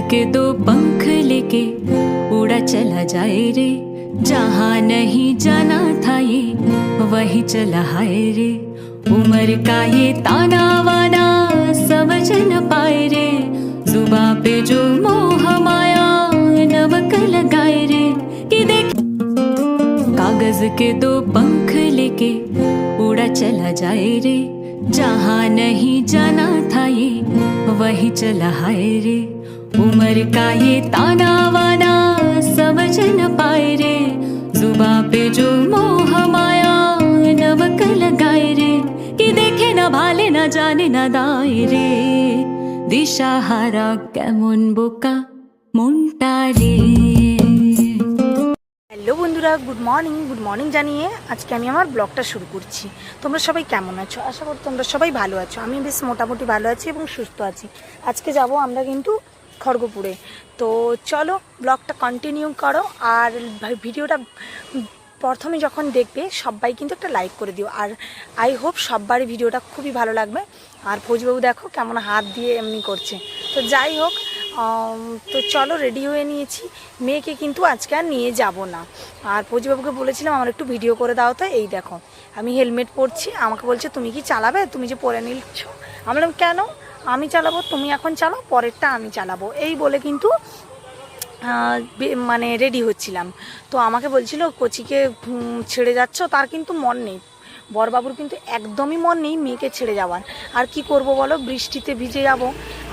के दो पंख लेके उड़ा चला जाए रे। जहाँ नहीं जाना था ये, वही चला हाय रे। उम्र का ये ताना वाना समझ न पाए रे। जुबा पे जो मोह माया नमक लगाए रे। कि देख, कागज़ के दो पंख लेके उड़ा चला जाए रे। जहाँ नहीं जाना था ये, वही चला हाय रे। उम्र का ये ताना वाना समझ न पाए रे जुबा पे जो मोह माया नमक लगाए रे कि देखे न भाले न जाने न दाए रे দিশা হারা কেমন বোকা মনটা রে হ্যালো বন্ধুরা গুড মর্নিং গুড মর্নিং জানিয়ে আজকে আমি আমার ব্লগটা শুরু করছি তোমরা সবাই কেমন আছো আশা করি তোমরা সবাই ভালো আছো আমি বেশ মোটামুটি ভালো আছি এবং সুস্থ আছি আজকে যাব আমরা কিন্তু খড়গপুরে। তো চলো ব্লগটা কন্টিনিউ করো আর ভিডিওটা প্রথমে যখন দেখবে, সবাই কিন্তু একটা লাইক করে দিও। আর আই হোপ সব্বারই ভিডিওটা খুবই ভালো লাগবে। আর ফৌজবাবু দেখো কেমন হাত দিয়ে এমনি করছে। তো যাই হোক তো চলো রেডি হয়ে নিয়েছি। মেয়েকে কিন্তু আজকে আর নিয়ে যাব না। আর ফৌজিবাবুকে বলেছিলাম, আমার একটু ভিডিও করে দাও তো। এই দেখো, আমি হেলমেট পরছি, আমাকে বলছে, তুমি কি চালাবে? তুমি যে পরে নিচ্ছ। আমি বললাম, কেন? আমি চালাবো, তুমি এখন চালাও, পরেরটা আমি চালাবো। এই বলে কিন্তু মানে রেডি হচ্ছিলাম। তো আমাকে বলছিল, কোচিকে ছেড়ে যাচ্ছ? তার কিন্তু মন নেই। বরবাবুর কিন্তু একদমই মন নেই মেয়েকে ছেড়ে যাওয়ার। আর কি করব বলো? বৃষ্টিতে ভিজে যাব।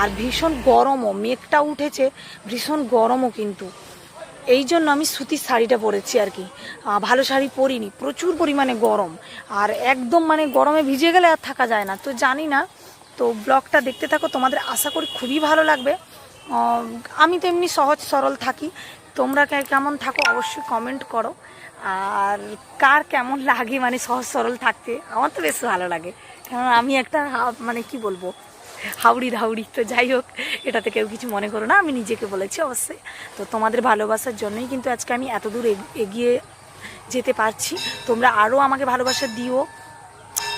আর ভীষণ গরমও, মেঘটা উঠেছে, ভীষণ গরমও কিন্তু। এই জন্য আমি সুতির শাড়িটা পরেছি আর কি। ভালো শাড়ি পরিনি, প্রচুর পরিমাণে গরম। আর একদম মানে গরমে ভিজে গেলে আর থাকা যায় না। তো জানি না তো ব্লগটা দেখতে থাকো, তোমাদের আশা করি খুবই ভালো লাগবে। আমি তো এমনি সহজ সরল থাকি। তোমরা কেমন থাকো অবশ্যই কমেন্ট করো। আর কার কেমন লাগে মানে সহজ সরল থাকতে, আমার তো বেশ ভালো লাগে। কারণ আমি একটা মানে কি বলব, হাউড়ি ধাউড়ি। তো যাই হোক, এটাতে কেউ কিছু মনে করো না, আমি নিজেকে বলেছি অবশ্যই। তো তোমাদের ভালোবাসার জন্যই কিন্তু আজকে আমি এত দূর এগিয়ে যেতে পারছি। তোমরা আরও আমাকে ভালোবাসা দিও।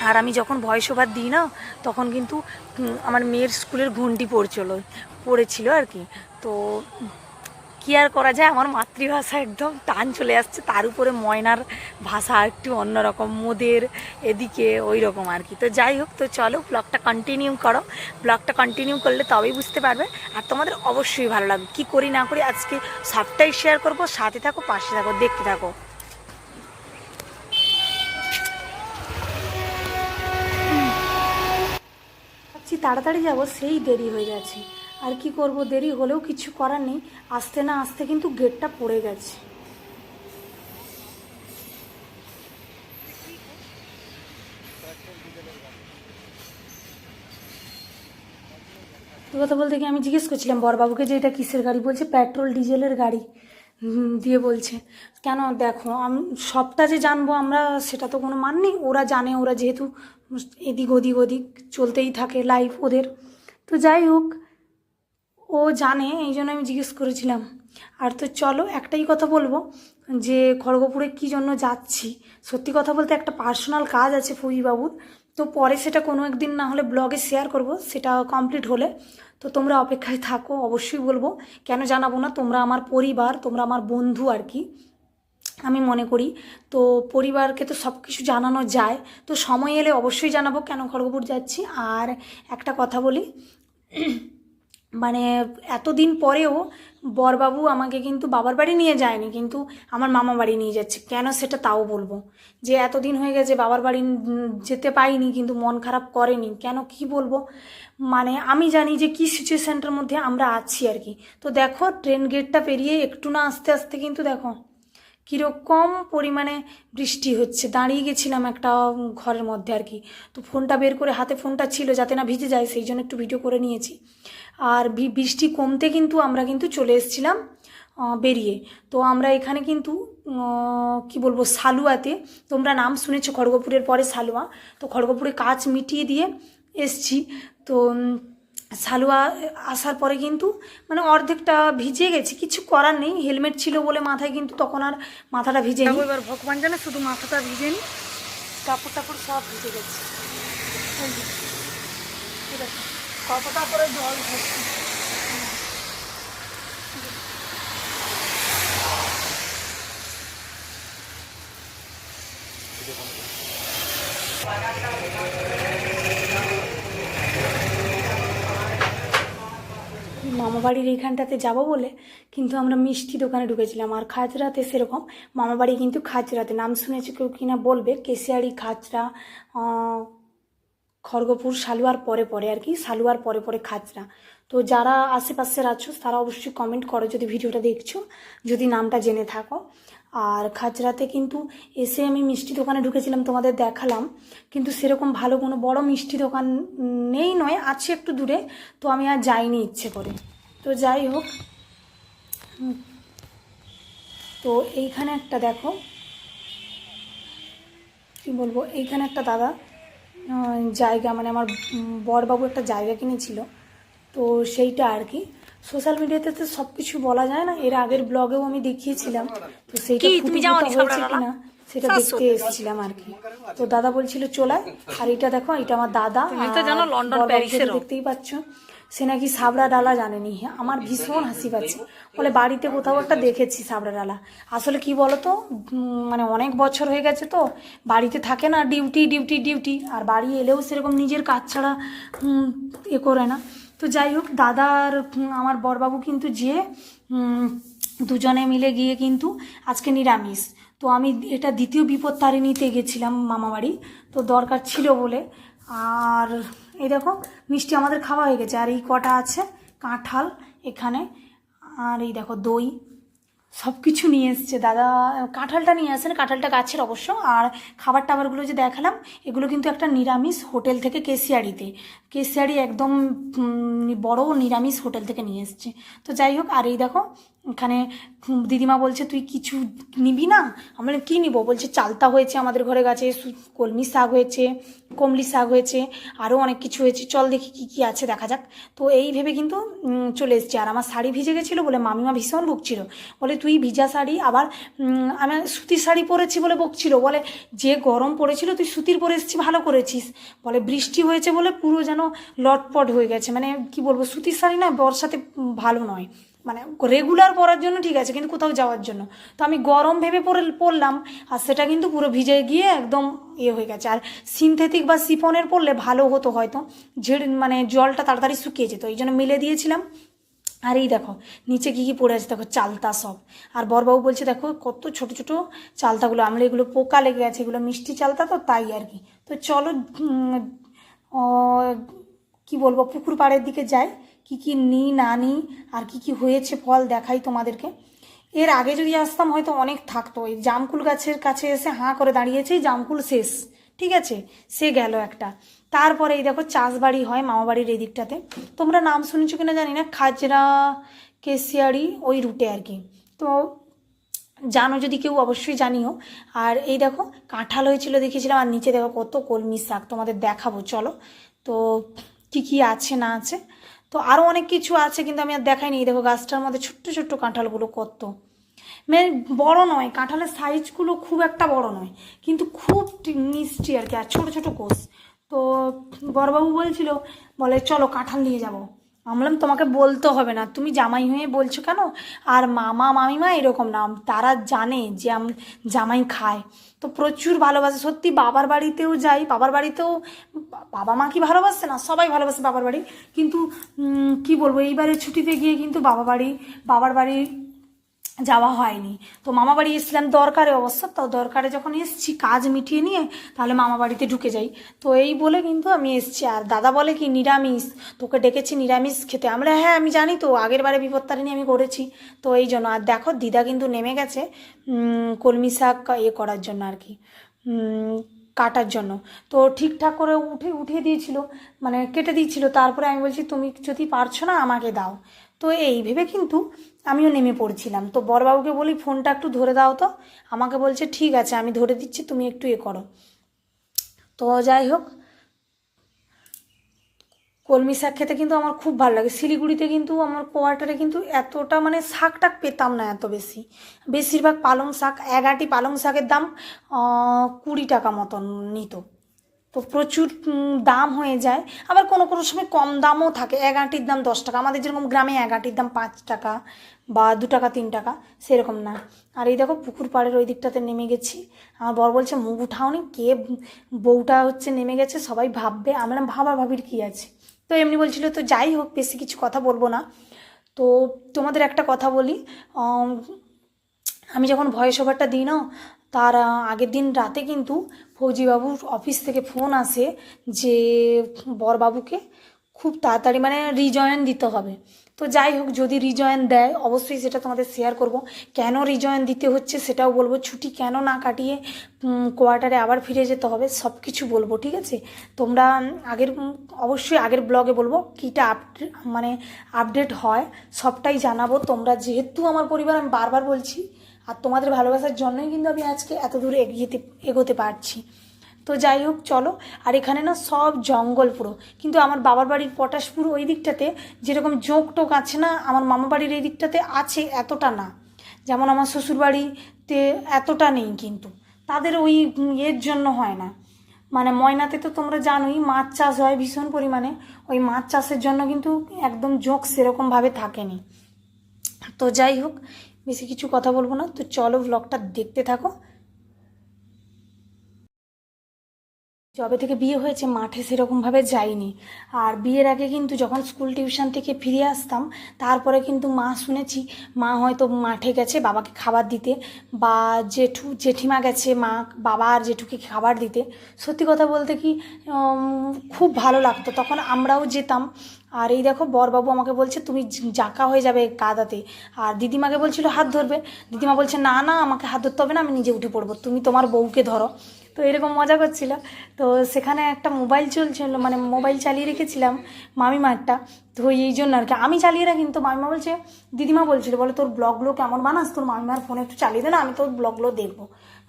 আর আমি যখন ভয়েস ওভার দিই না, তখন কিন্তু আমার মেয়ের স্কুলের ঘন্টি পড়ছিল, পড়েছিল আর কি। তো কি আর করা যায়? আমার মাতৃভাষা একদম টান চলে আসছে, তার উপরে ময়নার ভাষা একটু অন্যরকম মোদের এদিকে ওই রকম আর কি। তো যাই হোক, তো চলো ব্লগটা কন্টিনিউ করো। ব্লগটা কন্টিনিউ করলে তবেই বুঝতে পারবে। আর তোমাদের অবশ্যই ভালো লাগবে। কী করি না করি আজকে সবটাই শেয়ার করব, সাথে থাকো, পাশে থাকো, দেখতে থাকো। তাড়াতাড়ি যাব, সেই দেরি হয়ে যাচ্ছে আর কি করব, দেরি হলেও কিছু করার নেই। আসতে না আসতে কিন্তু গেটটা পড়ে গেছে। কথা বলতে গিয়ে আমি জিজ্ঞেস করছিলাম, বরবাবুকে যে এটা কিসের গাড়ি? বলছে পেট্রোল ডিজেলের গাড়ি। দিয়ে বলছে, কেন দেখো, আমি, সবটা যে জানব আমরা, সেটা তো কোনো মান নেই। ওরা জানে, ওরা যেহেতু এদিক ওদিক ওদিক চলতেই থাকে লাইফ ওদের। তো যাই হোক, ও জানে, এই জন্য আমি জিজ্ঞেস করেছিলাম। আর তো চলো, একটাই কথা বলব, যে খড়গপুরে কী জন্য যাচ্ছি? সত্যি কথা বলতে একটা পার্সোনাল কাজ আছে ফৌজিবাবুর তো পরে সেটা কোনো একদিন না হলে ব্লগে শেয়ার করব, সেটা কমপ্লিট হলে। তো তোমরা অপেক্ষায় থাকো, অবশ্যই বলব। কেন জানাব না? তোমরা আমার পরিবার, তোমরা আমার বন্ধু আর কি। আমি মনে করি, তো পরিবারকে তো সব কিছু জানানো যায়। তো সময় এলে অবশ্যই জানাব কেন খড়গপুর যাচ্ছি। আর একটা কথা বলি মানে এতদিন পরেও বরবাবু আমাকে কিন্তু বাবার বাড়ি নিয়ে যায়নি, কিন্তু আমার মামা বাড়ি নিয়ে যাচ্ছে। কেন সেটা তাও বলব? যে এতদিন হয়ে গেছে বাবার বাড়ি যেতে পাইনি, কিন্তু মন খারাপ করেনি। কেন কি বলব? মানে আমি জানি যে কি সিচুয়েশানটার মধ্যে আমরা আছি আর কি। তো দেখো, ট্রেন গেটটা পেরিয়ে একটু না আস্তে আস্তে কিন্তু দেখো, কীরকম পরিমাণে বৃষ্টি হচ্ছে। দাঁড়িয়ে গেছিলাম একটা ঘরের মধ্যে আর কি। তো ফোনটা বের করে, হাতে ফোনটা ছিল যাতে না ভিজে যায়, সেই জন্য একটু ভিডিও করে নিয়েছি। আর বৃষ্টি কমতে কিন্তু আমরা কিন্তু চলে এসেছিলাম বেরিয়ে। তো আমরা এখানে কিন্তু কি বলব সালুয়াতে তোমরা নাম শুনেছো খড়গপুরের পরে সালুয়া তো খড়গপুরে কাজ মিটিয়ে দিয়ে এসছি। তো সালুয়া আসার পরে কিন্তু মানে অর্ধেকটা ভিজে গেছে কিছু করার নেই হেলমেট ছিল বলে মাথায় কিন্তু তখন আর মাথাটা ভিজে এবার ভগবান জানে শুধু মাথাটা ভিজেনি কাপড় টাপড় সব ভিজে গেছে। ঠিক দেখো, কতটা করে জল মামাবাড়ির এইখানটাতে যাব বলে কিন্তু আমরা মিষ্টি দোকানে ঢুকেছিলাম আর খাজরাতে সেরকম। মামাবাড়ি কিন্তু খাজরাতে, নাম শুনেছি কেউ কিনা বলবে? কেশিয়াড়ি খাজরা খড়গপুর সালুয়ার পরে পরে আর কি, সালুয়ার পরে পরে খাজরা। তো যারা আশেপাশের আছো, তারা অবশ্যই কমেন্ট করো যদি ভিডিওটা দেখছ, যদি নামটা জেনে থাকো। আর খাজরাতে কিন্তু এসে আমি মিষ্টি দোকানে ঢুকেছিলাম, তোমাদের দেখালাম। কিন্তু সেরকম ভালো কোনো বড় মিষ্টি দোকান নেই, নয়, আছে একটু দূরে। তো আমি আর যাইনি ইচ্ছে করে। তো যাই হোক। তো এইখানে একটা দেখো। কি বলব? এইখানে একটা দাদা জায়গা মানে আমার বরবাবু একটা জায়গা কিনেছিল। তো সেইটা আর কি। সোশ্যাল মিডিয়াতে তো সব কিছু বলা যায় না। এর আগের ব্লগেও আমি দেখিয়েছিলাম। তো সেইটা তুমি হয়েছে কিনা সেটা দেখতে এসেছিলাম আর কি। তো দাদা বলছিল চলায় আর এটা দেখো এটা আমার দাদা দেখতেই পাচ্ছ। সে নাকি সাবড়া ডালা জানেনি? আমার ভীষণ হাসি পাচ্ছে। বলে বাড়িতে কোথাও একটা দেখেছি সাবড়া ডালা। আসলে কি বলতো? মানে অনেক বছর হয়ে গেছে তো। বাড়িতে থাকে না, ডিউটি ডিউটি ডিউটি। আর বাড়ি এলেও সেরকম নিজের কাজ ছাড়া এ করে না। তো যাই হোক দাদা আর আমার বরবাবু কিন্তু যেয়ে দুজনে মিলে গিয়ে কিন্তু আজকে নিরামিষ। তো আমি এটা দ্বিতীয় বিপদ তারিণীতে গেছিলাম মামাবাড়ি। তো দরকার ছিল বলে। আর এই দেখো, মিষ্টি আমাদের খাওয়া হয়ে গেছে। আর এই কটা আছে, কাঁঠাল এখানে, আর এই দেখো দই। সব কিছু নিয়ে এসছে দাদা। কাঁঠালটা নিয়ে আসেন, কাঁঠালটা গাছের অবশ্য। আর খাবার টাবারগুলো যে দেখালাম, এগুলো কিন্তু একটা নিরামিষ হোটেল থেকে কেশিয়াড়িতে কেশিয়াড়ি একদম বড় নিরামিষ হোটেল থেকে নিয়ে এসছে। তো যাই হোক, আর এই দেখো এখানে দিদিমা বলছে, তুই কিছু নিবি না? আমরা কি নিব? বলছে, চালতা হয়েছে আমাদের ঘরে গাছে কলমি শাক হয়েছে, কমলি শাক হয়েছে আরও অনেক কিছু হয়েছে। চল দেখি কি কি আছে, দেখা যাক। তো এই ভেবে কিন্তু চলে এসছে। আর আমার শাড়ি ভিজে গেছিল বলে মামিমা ভীষণ বকছিল। বলে, তুই ভিজা শাড়ি, আবার আমি সুতির শাড়ি পরেছি বলে বকছিল। বলে, যে গরম পড়েছিল, তুই সুতির পরে এসেছি, ভালো করেছিস। বলে, বৃষ্টি হয়েছে বলে পুরো যেন লটপট হয়ে গেছে। মানে কি বলব, সুতির শাড়ি না, বর্ষাতে ভালো নয়। মানে রেগুলার পরার জন্য ঠিক আছে, কিন্তু কোথাও যাওয়ার জন্য। তো আমি গরম ভেবে পরে পরলাম আর সেটা কিন্তু পুরো ভিজে গিয়ে একদম ইয়ে হয়ে গেছে। আর সিনথেটিক বা সিফনের পরলে ভালো হতো হয়তো, ঝেড়ে মানে জলটা তাড়াতাড়ি শুকিয়ে যেত, এই জন্য মিলে দিয়েছিলাম। আর এই দেখো, নিচে কী কী পড়ে আছে, দেখো চালতা সব। আর বরবাবু বলছে, দেখো, কত ছোট ছোট চালতাগুলো, আমরা এগুলো পোকা লেগে গেছে, এগুলো মিষ্টি চালতা তো, তাই আর কি। তো চলো কি বলব, পুকুর পাড়ের দিকে যাই। কি কি নিই না নিই আর কি কি হয়েছে, ফল দেখাই তোমাদেরকে। এর আগে যদি আসতাম, হয়তো অনেক থাকতো। এই জামকুল গাছের কাছে এসে হাঁ করে দাঁড়িয়েছে জামকুল শেষ, ঠিক আছে? সে গেল একটা। তারপরে এই দেখো, চাষবাড়ি হয় মামাবাড়ির এই দিকটাতে তোমরা নাম শুনেছো কিনা জানি না, খাজরা, কেশিয়ারি, ওই রুটে আর কি। তো জানো যদি কেউ, অবশ্যই জানিও। আর এই দেখো, কাঁঠাল হয়েছিল দেখেছিলাম আর নিচে দেখো কত কলমি শাক, তোমাদের দেখাবো, চলো। তো কি কি আছে, না আছে? তো আরও অনেক কিছু আছে, কিন্তু আমি আর দেখাইনি। দেখো গাছটার মধ্যে ছোট্ট ছোট্ট কাঁঠালগুলো কত। মানে বড় নয়, কাঁঠালের সাইজগুলো খুব একটা বড় নয়, কিন্তু খুব মিষ্টি আর কি, আর ছোটো ছোটো কোষ। তো বড়বাবু বলছিল, বলে চলো কাঁঠাল নিয়ে যাব। আমি বললাম, তোমাকে বলতে হবে না। তুমি জামাই হয়ে বলছো কেন? আর মামা, মামিমা এরকম না। তারা জানে যে আম- জামাই খায়। তো প্রচুর ভালোবাসে। সত্যি বাবার বাড়িতেও যাই। বাবার বাড়িতেও বাবা মা কি ভালোবাসে না? সবাই ভালোবাসে বাবার বাড়ি। কিন্তু কি বলব? এইবারে ছুটিতে গিয়ে কিন্তু বাবা বাড়ি, বাবার বাড়ি যাওয়া হয়নি। তো মামা বাড়ি এসেছিলাম দরকারে অবশ্য, তো দরকারে যখন এসেছি কাজ মিটিয়ে নিয়ে, তাহলে মামা বাড়িতে ঢুকে যাই। তো এই বলে কিন্তু আমি এসেছি। আর দাদা বলে কি, নিরামিষ। তোকে ডেকেছি নিরামিষ খেতে। আমরা হ্যাঁ আমি জানি তো, আগের বারে বিপত্তারিণী আমি করেছি। তো এই জন্য, আর দেখো, দিদা কিন্তু নেমে গেছে কলমি শাক ইয়ে করার জন্য আর কি কাটার জন্য। তো ঠিকঠাক করে উঠে, উঠিয়ে দিয়েছিল মানে কেটে দিয়েছিল। তারপরে আমি বলছি, তুমি যদি পারছ না, আমাকে দাও। তো এই ভেবে কিন্তু আমিও নেমে পড়ছিলাম। তো বড়বাবুকে বলি, ফোনটা একটু ধরে দাও তো। আমাকে বলছে, ঠিক আছে, আমি ধরে দিচ্ছি, তুমি একটু এ করো। তো যাই হোক, কলমি শাক খেতে কিন্তু আমার খুব ভালো লাগে। শিলিগুড়িতে কিন্তু আমার কোয়ার্টারে কিন্তু এতটা মানে শাক টাক পেতাম না এত বেশি। বেশিরভাগ পালং শাক, এক আটি পালং শাকের দাম কুড়ি টাকা মতন নিত। তো প্রচুর দাম হয়ে যায়। আবার কোনো কোনো সময় কম দামও থাকে। এক আটির দাম দশ টাকা। আমাদের যেরকম গ্রামে এক আটির দাম পাঁচ টাকা বা দু টাকা, তিন টাকা, সেরকম না। আর এই দেখো পুকুর পাড়ের ওই দিকটাতে নেমে গেছি। আমার বর বলছে, মুখ উঠাওনি কে বউটা হচ্ছে নেমে গেছে, সবাই ভাববে। আমরা ভাবা ভাবির কি আছে? তো এমনি বলছিল, তো যাই হোক, বেশি কিছু কথা বলব না। তো তোমাদের একটা কথা বলি, আমি যখন ভয়েস ওভারটা দিই না তার আগের দিন রাতে কিন্তু ফৌজিবাবুর অফিস থেকে ফোন আসে যে বরবাবুকে খুব তাড়াতাড়ি মানে রিজয়েন দিতে হবে। তো যাই হোক, যদি রিজয়েন দেয়, অবশ্যই সেটা তোমাদের শেয়ার করব। কেন রিজয়েন দিতে হচ্ছে সেটাও বলব। ছুটি কেন না কাটিয়ে কোয়ার্টারে আবার ফিরে যেতে হবে সব কিছু বলব, ঠিক আছে? তোমরা আগের, অবশ্যই আগের ব্লগে বলব, কীটা আপডেট মানে আপডেট হয়, সবটাই জানাব। তোমরা যেহেতু আমার পরিবার, আমি বারবার বলছি আর তোমাদের ভালোবাসার জন্যই কিন্তু আমি আজকে এত দূরে এগিয়েতে এগোতে পারছি। তো যাই হোক, চলো। আর এখানে না সব জঙ্গল পুরো। কিন্তু আমার বাবার বাড়ির পটাশপুর ওই দিকটাতে, যেরকম জোঁক টোক আছে না, আমার মামা বাড়ির এই দিকটাতে আছে এতটা না। যেমন আমার শ্বশুর বাড়িতে এতটা নেই কিন্তু। তাদের ওই ইয়ের জন্য হয় না। মানে ময়নাতে তো তোমরা জানোই, মাছ চাষ হয় ভীষণ পরিমাণে। ওই মাছ চাষের জন্য কিন্তু একদম জোঁক সেরকমভাবে থাকেনি। তো যাই হোক বেশি কিছু কথা বলব না। তো চলো ব্লগটা দেখতে থাকো। যবে থেকে বিয়ে হয়েছে, মাঠে সেরকমভাবে যাইনি। আর বিয়ের আগে কিন্তু যখন স্কুল টিউশন থেকে ফিরে আসতাম, তারপরে কিন্তু মা শুনেছি, মা হয়তো মাঠে গেছে বাবাকে খাবার দিতে বা জেঠু, জেঠিমা গেছে মা, বাবা আর জেঠুকে খাবার দিতে। সত্যি কথা বলতে কি খুব ভালো লাগতো। তখন আমরাও যেতাম। আর এই দেখো, বরবাবু আমাকে বলছে, তুমি জাকা হয়ে যাবে কাদাতে। আর দিদিমাকে বলছিল, হাত ধরবে। দিদিমা বলছে, না না, আমাকে হাত ধরতে হবে না, আমি নিজে উঠে পড়ব। তুমি তোমার বউকে ধরো। তো এরকম মজা করছিল তো সেখানে একটা মোবাইল চলছিল মানে মোবাইল চালিয়ে রেখেছিলাম মামিমারটা। তো এই জন্য আর কি। আমি চালিয়ে রাখি কিন্তু মামিমা বলছে, দিদিমা বলছিল, বলে তোর ব্লগগুলো কেমন বানাস? তোর মামিমার ফোনে একটু চালিয়ে দে না, আমি তোর ব্লগগুলো দেখব।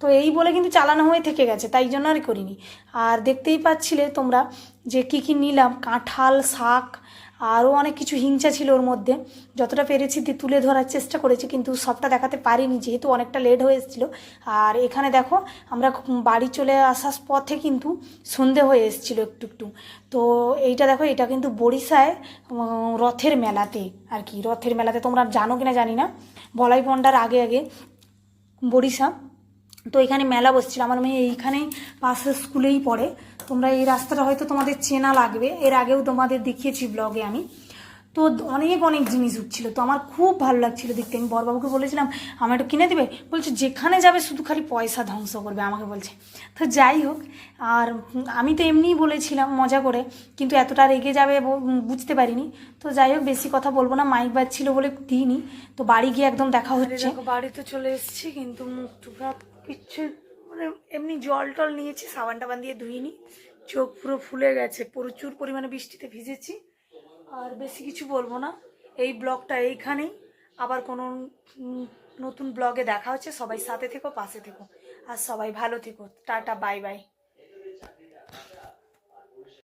তো এই বলে কিন্তু চালানো হয়ে থেকে গেছে, তাই জন্য আর করিনি। আর দেখতেই পাচ্ছিলে তোমরা যে কি কি নিলাম, কাঁঠাল, শাক আরও অনেক কিছু হিংসা ছিল ওর মধ্যে। যতটা পেরেছি তুলে ধরার চেষ্টা করেছি কিন্তু সবটা দেখাতে পারিনি যেহেতু অনেকটা লেট হয়ে এসেছিল। আর এখানে দেখো আমরা বাড়ি চলে আসার পথে কিন্তু সন্ধে হয়ে এসেছিল একটু একটু। তো এইটা দেখো এটা কিন্তু বরিশায় উম, রথের মেলাতে আর কি। রথের মেলাতে তোমরা জানো কিনা জানি না। বলাই পণ্ডার আগে আগে বরিশা তো এখানে মেলা বসছিল। আমার মেয়ে এইখানেই পাশের স্কুলেই পড়ে। তোমরা এই রাস্তাটা হয়তো তোমাদের চেনা লাগবে। এর আগেও তোমাদের দেখিয়েছি ব্লগে আমি। তো অনেক অনেক জিনিস উঠছিল। তো আমার খুব ভালো লাগছিল দেখতে। আমি বরবাবুকে বলেছিলাম আমার একটু কিনে দেবে? বলছে যেখানে যাবে শুধু খালি পয়সা ধ্বংস করবে আমাকে বলছে। তো যাই হোক আর আমি তো এমনিই বলেছিলাম মজা করে কিন্তু এতটা রেগে যাবে বুঝতে পারিনি। তো যাই হোক বেশি কথা বলব না। মাইক বাজছিল বলে দিইনি। তো বাড়ি গিয়ে একদম দেখা হচ্ছে। বাড়িতে চলে এসেছি কিন্তু মুখ টুক হাত কিচ্ছু মানে এমনি জল টল নিয়েছি, সাবান টাবান দিয়ে ধুইনি। চোখ পুরো ফুলে গেছে, প্রচুর পরিমাণে বৃষ্টিতে ভিজেছি। আর বেশি কিছু বলব না, এই ব্লগটা এইখানেই। আবার কোনো নতুন ব্লগে দেখা হচ্ছে, সবাই সাথে থেকো, পাশে থেকো। আর সবাই ভালো থেকো, টাটা, বাই বাই।